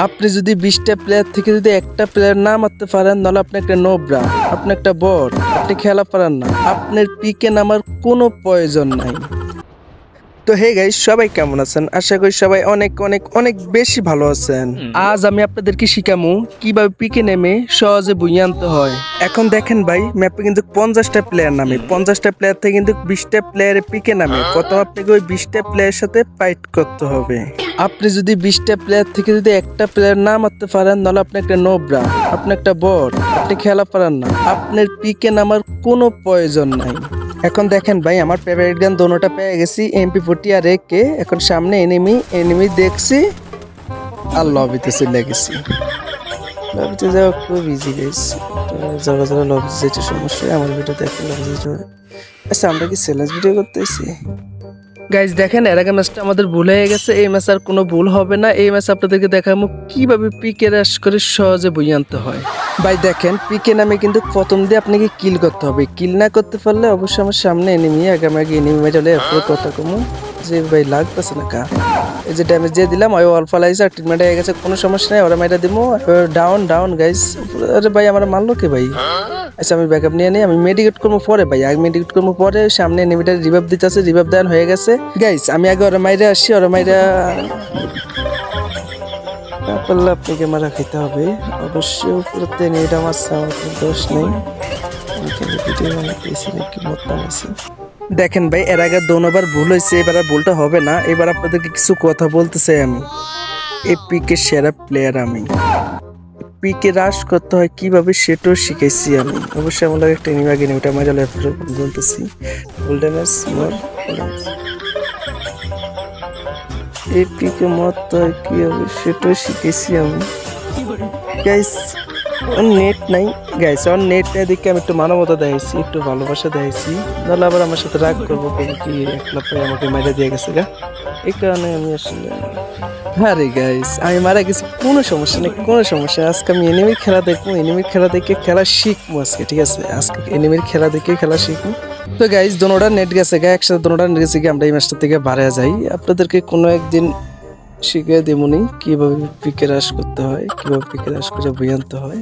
আপনি যদি বিশটা প্লেয়ার থেকে যদি একটা প্লেয়ার না মারতে পারেন, তাহলে আপনি একটা নোবরা, আপনি একটা বট, আপনি খেলা পারেন না। আপনার পিকে নামার কোনো প্রয়োজন নাই। তো হে গাইস সবাই কেমন আছেন? আশা করি সবাই অনেক অনেক অনেক বেশি ভালো আছেন। আজ আমি আপনাদেরকে শিখামু কীভাবে পিকে নেমে সহজে বুঝিয়ে আনতে হয়। এখন দেখেন ভাই ম্যাপে কিন্তু পঞ্চাশটা প্লেয়ার নামে। পঞ্চাশটা প্লেয়ার থেকে কিন্তু বিশটা প্লেয়ারে পিকে নামে। প্রথম আপনাকে ওই বিশটা প্লেয়ারের সাথে ফাইট করতে হবে। আপনি যদি বিশটা প্লেয়ার থেকে যদি একটা প্লেয়ার না মারতে পারেন তাহলে আপনি একটা নোবরা আপনি একটা বট আপনি খেলা পারেন না। আপনার পিকে নামার কোনো প্রয়োজন নাই। এখন দেখেন ভাই, আমার ফেভারিট গান দোনোটা পেয়ে গেছি এমপি ফোর্টি আর এ কে এখন সামনে এনিমি এনিমি দেখছি, আর লবিতে চলে গেছি। লবিতে যাওয়া খুব ইজি গেছি যারা যারা লবিতে যেতে সমস্যা আমার ভিডিও দেখে লবিতে। আচ্ছা আমরা কি চ্যালেঞ্জ ভিডিও করতেছি? গাইজ দেখেন, এর আগে ম্যাচটা আমাদের ভুল হয়ে গেছে, এই ম্যাচ আর কোনো ভুল হবে না। এই ম্যাচ আপনাদেরকে দেখাবো কীভাবে পিকে রাশ করে সহজে বই আনতে হয়। ভাই, দেখেন পিকে নামে কিন্তু প্রথম দিয়ে আপনাকে কিল করতে হবে। কিল না করতে পারলে অবশ্যই আমার সামনে এনিমি আগে আমাকে এনিমি মেটালে এরপরে কথা কমু, যে ভাই লাগতেছে না কা। এই যে ড্যামেজ দিয়ে দিলাম, ওই অল্প লাইছে আর ট্রিটমেন্ট হয়ে গেছে, কোনো সমস্যা নেই, ওরা মেটা দিব ডাউন ডাউন গাইস আরে ভাই, আমার মারলো কি ভাই? আচ্ছা আমি ব্যাকআপ নিয়ে নিই, আমি মেডিকেট করব পরে ভাই। আগে মেডিকেট করব পরে, সামনে এনিমিটার রিভাইভ দিতে আছে রিভাইভ দেওয়ান হয়ে গেছে। গাইস আমি আগে ওরা মাইরে আসি, ওরা মাইরা পারলে আপনাকে মারা খেতে হবে। অবশ্যই উপরতে নেট আমার আমার দোষ নেই। দেখেন ভাই, এর আগে দোনোবার ভুল হয়েছে, এবার আর ভুলটা হবে না। এবার আপনাদেরকে কিছু কথা বলতে চাই আমি পিকে সেরা প্লেয়ার আমি। পিকে রাশ করতে হয়, কীভাবে সেটাও শিখেছি আমি। অবশ্যই আমার একটা আগে ওটা মজা লাগে বলতেছি। ড্যামেজ মোর মত হয় কীভাবে সেটাও শিখেছি আমি। গাইস নেট নাই গাইস ওর নেট দেখে আমি একটু মানবতা দেখাইছি, একটু ভালোবাসা দেখাইছি। নাহলে আবার আমার সাথে রাগ করব কি একলা আমাকে মেরে দিয়ে গেছে গা। এই কারণে আমি আসলে আরে গাইস আমি মারা গেছি, কোনো সমস্যা নেই, কোনো সমস্যা আজকে আমি এনিমির খেলা দেখব এনিমির খেলা দেখে খেলা শিখব আজকে, ঠিক আছে? আজকে এনিমির খেলা দেখে খেলা শিখব। তো গাইস দোনোটা নেট গেছে গা, একসাথে দোনোটা নেট গেছে গিয়ে আমরা এই ম্যাচটা থেকে বাড়ে যাই। আপনাদেরকে কোনো একদিন শিখিয়ে দেবনি কীভাবে পিকে রাশ করতে হয় কীভাবে পিকে রাশ করে বই আনতে হয়।